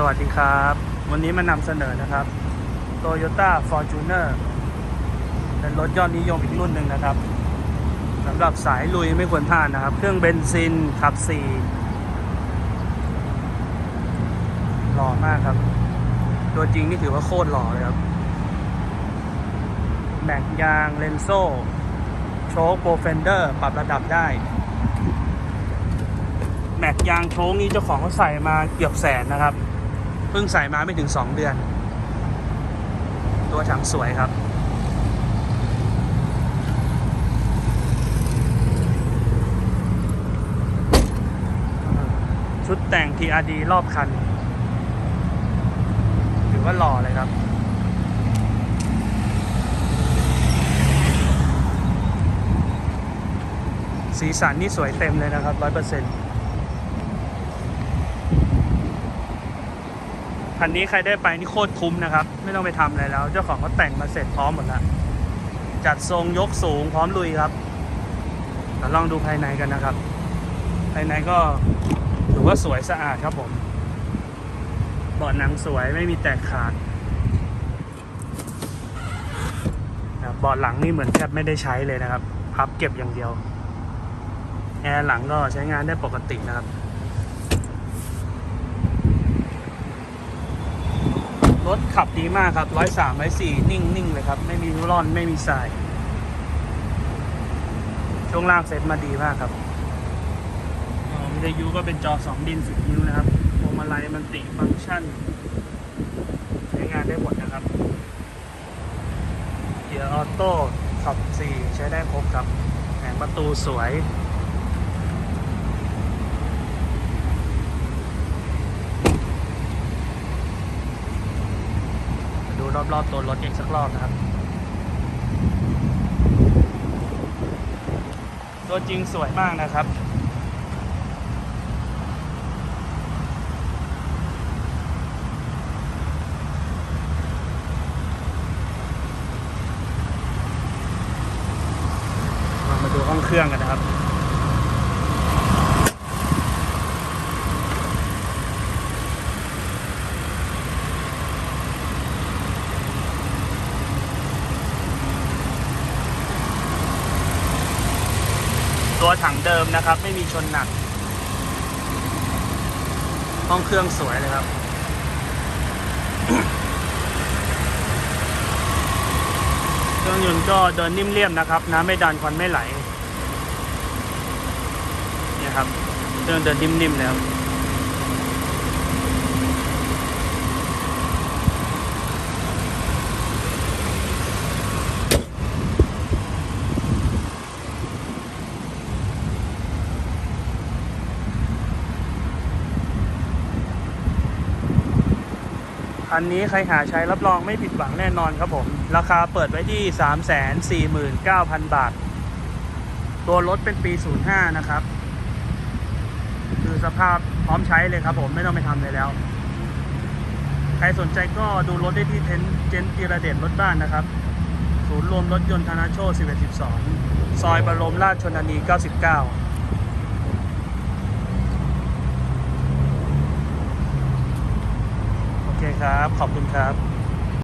สวัสดีครับ วันนี้มานำเสนอนะครับ Toyota Fortuner เป็นรถยอดนิยมอีกรุ่นหนึ่งนะครับสำหรับสายลุยไม่ควรพลาดนะครับ เครื่องเบนซินขับ4หล่อมากครับ ตัวจริงนี่ถือว่าโคตรหล่อเลยครับแม็กยางเลนโซ่โชคโปรเฟนเดอร์ปรับระดับได้ แม็กยางโชคนี่เจ้าของเขาใส่มาเกือบแสนนะครับ พิ่งใส่มาไม่ถึง 2 เดือน ตัวถังสวยครับ ชุดแต่ง TRD รอบคัน ถือว่าหล่อเลยครับสีสันนี่สวยเต็มเลยนะครับ100% คันนี้ใครได้ไปนี่โคตรคุ้มนะครับ ไม่ต้องไปทำอะไรแล้ว เจ้าของเขาแต่งมาเสร็จพร้อมหมดแล้ว จัดทรงยกสูงพร้อมลุยครับเดี๋ยวลองดูภายในกันนะครับ ภายในก็ถือว่าสวยสะอาดครับผมเบาะหนังสวยไม่มีแตกขาดเบาะหลังนี่เหมือนแทบไม่ได้ใช้เลยนะครับ พับเก็บอย่างเดียว แอร์หลังก็ใช้งานได้ปกตินะครับ รถขับดีมากครับร้อยสามร้อยสี่นิ่งนิ่งเลยครับ ไม่มีร่อนไม่มีสาย ช่วงล่างเซ็ตมาดีมากครับออวิทยุก็เป็นจอสองดินสิบนิ้วนะครับพวงมาลัยมันติฟังก์ชันใช้งานได้หมดนะครับเกียร์ออโต้ขับสี่ใช้ได้ครบครับแผงประตูสวย รอบๆตัวรถอีกสักรอบนะครับ ตัวจริงสวยมากนะครับมาดูห้องเครื่องกันนะครับ ตัวถังเดิมนะครับ ไม่มีชนหนัก ห้องเครื่องสวยเลยครับ เครื่องยนต์ก็เดินนิ่มเรียบนะครับ น้ำไม่ดันควันไม่ไหล เนี่ยครับ เครื่องเดินนิ่มๆแล้ว คันนี้ใครหาใช้รับรองไม่ผิดหวังแน่นอนครับผม ราคาเปิดไว้ที่ 349,000 บาท ตัวรถเป็นปี 05 นะครับ คือสภาพพร้อมใช้เลยครับผมไม่ต้องไปทำเลยแล้ว ใครสนใจก็ดูรถได้ที่เทนเจนจิระเดชรถบ้านนะครับ ศูนย์รวมรถยนต์ธนาโชค1112 ซอยบรมราชชนนี 99 โอเค ครับ ขอบคุณครับ